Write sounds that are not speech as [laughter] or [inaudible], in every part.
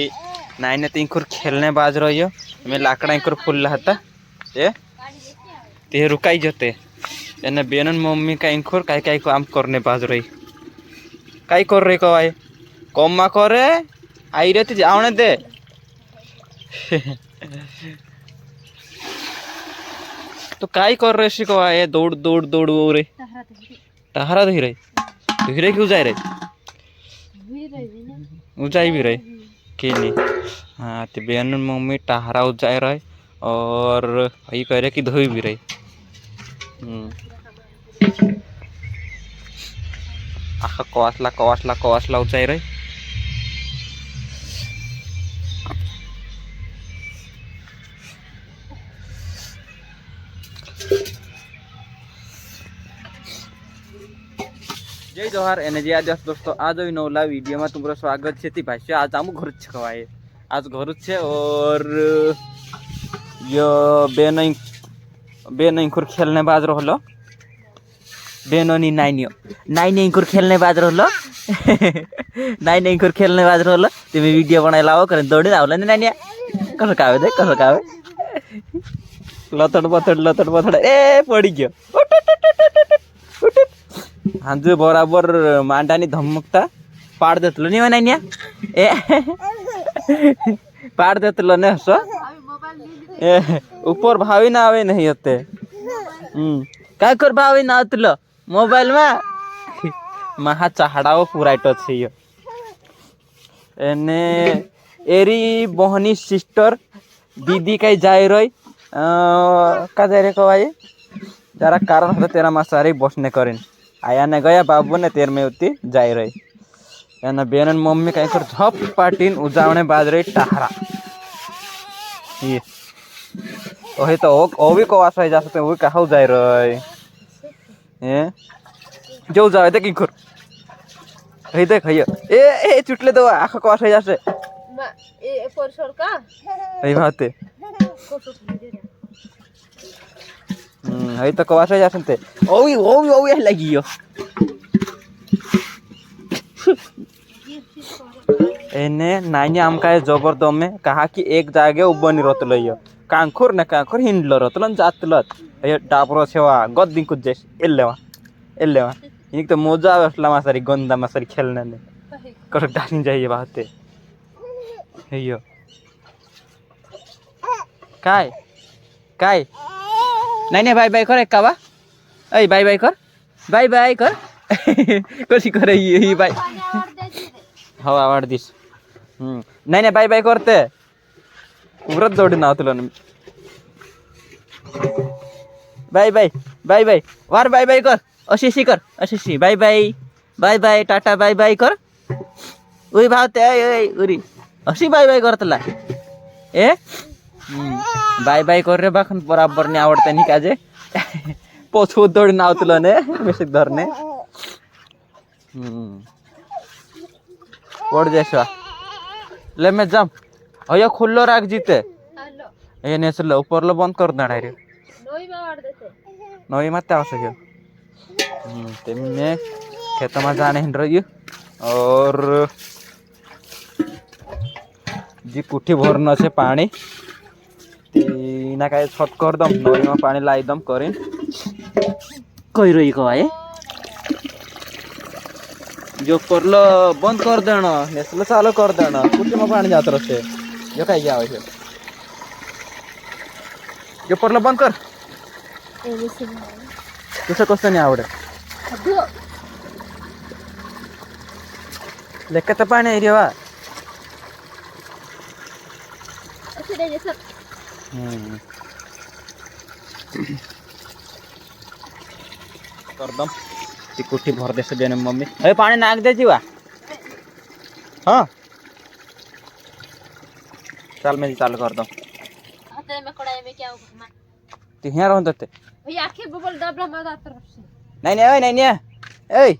Nine तीन खेलने बाज रही हो लाकड़ा इंकुर फुल रहता। ये? ते रुकाई जते एने बेनन मम्मी का इंकुर काई काई आम करने बाज रही। काई कर रही को भाई कम्मा कर? आई रहती जाने दे। [laughs] तो काई कर रहे सी को भाई दौड़ दौड़ दौड़ वो रे। टहरा धीरे धीरे क्यों जाए रे उजाई भी रही। केली. नहीं हाँ तो बहन मम्मी टहरा जाय रहे और ये कह रहे कि धोई भी रही आखा कवासला कवासला कवासला ऊंचाई रही જય જોહાર એને જે આદિવાસી દોસ્તો આ જોઈ નવલા વિડીયોમાં તમારું સ્વાગત છે તી ભાઈ આજ આમ ઘર જ છે ખવાય આજ ઘર જ છે ઓર યો બે નહીં બે નહીં ખુર ખેલને બાજ રહલો બેનોની નાઈનિયો નાઈની ઇંકુર ખેલને બાજ રહલો નાઈની ઇંકુર ખેલને બાજ રહલો તમે વિડીયો બનાવી લાવો કરે દોડીને આવલે ને નાનિયા કસો કાવે દે કસો કાવે લતડ બતડ લતડ બતડ એ પડી ગયો हांजो बराबर मांडानी धमकता पाड देतलो नी म्हणाय ए पाड देतलो ने हसो ए ऊपर भावी ना आवे नाही होते हम्म काय कर भावी ना होतलो मोबाईल मा महा चाहडाव पुरायटो छे यो एने एरी बहनी सिस्टर दीदी काय जाय रोय का जाय रे कवाय যারা কারণ হলে তেরা মাস আরে বসনে করেন આયાને ગયા બાબુને તેરમી ઉતી જઈ રહી એના બેન અને મમ્મી કાંઈ કર ઝપ પાટીને ઉજાવણે બાદ રહી ટાહરા એ ઓહે તો ઓવી કોવાસ હોય જાશે તો ઓવી કાહુ જઈ રહી હે જેવું જાવે તે કિંખર હઈ દેખ હૈયા એ એ ચૂટલે તો આખા કોવાસ હોય જાશે એ પર સરકા એ વાતે Ahí tocó vaso ya, gente. Uy, uy, uy, es la guío. एने नानी आमका जबर दमे कहा कि एक जागे उबनी रतल कांखुर ने कांखुर हिंडल रतल जातल डाबर सेवा गद्दी कुछ जैस एल्लेवा एल्लेवा इन तो मज़ा आसला मासारी गंदा मासारी खेलने ने कर डाली जाइए बाहते हे काय काय नाही नाही बाय बाय कर एक कावा ऐ बाय बाय कर बाय बाय कर कशी कर ही ही बाय हो आवड दिस हम्म. नाही नाही बाय बाय करते उरत जोडी नाव तुला ना. बाय बाय बाय बाय वार बाय बाय कर अशी अशी कर अशी अशी bye bye bye bye tata bye bye कर उई भावते ऐ ऐ उरी अशी बाय बाय करतला ए हम्म। बाय बाय कर रे बाखन बराबर ने आवडते नाही काजे। पोचू दौड नाव तुला ने मिशिक धरणे हम्म। ओढ जैसा ले मे जम। अयो खुल्लो राग जिते। हे ऊपर लो बंद कर ना डायरेक्ट नवी मत आवश्यक है ते मैं खेतों में जाने हिंड रही और जी कुठी भरना से पानी। એના કાંઈ છત કરી દમ નળીમાં પાણી લાવી દમ કરીને. કઈ રહી કવાય જો કરલો બંધ કરી દેણો. નેસલો ચાલુ કરી દેણો. કુટીમાં પાણી જાત રહેશે. જો કઈ ગયા હોય છે. જો પરલો બંધ કર. કશે કશે નહીં આવડે. લેખા તો પાણી રેવા वा हम्म. करदम ती कुठी भर देस बेन मम्मी अरे पाणी नाक द्यायची वा हा चाल मी चालू करतो ते ह्या राहून ते नाही नाही ओय, नाही नाही ऐ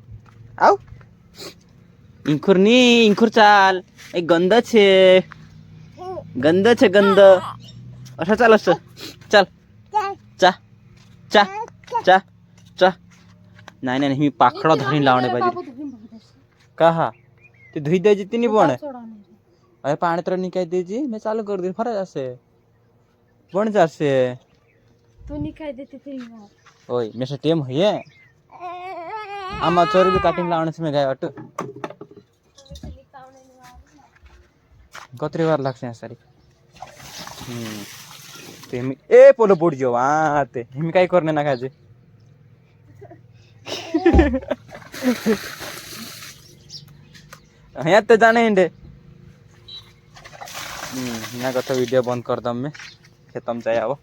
आव इंखुर नी इंखुर चाल एक गंध छे गंध छे गंध अच्छा चल अच्छा। चल। चा चा चा चा। नहीं नहीं मैं पाखडा धरून लावणे बाजी। कहा? हा धुई दे द्यायची तिने पण अरे पाणी तर निकाय जी। मैं चालू कर देईन फरक असे पण जासे। तू निकाय देते तिने ओय टीम हुई है? हम अच्छा बी काटिंग लावण्यास से मैं गया अट। वार लाग्छ यहाँ सारी। हम्म। ఏమి ఏ పొల పొడిచో ఆతే హిమికాయ కొరనే నాకు అది અહીંયા તે જાણે ઈંડે અહીંયા કથો વીડિયો બંધ કર તમે ખેતમ જાય આવો.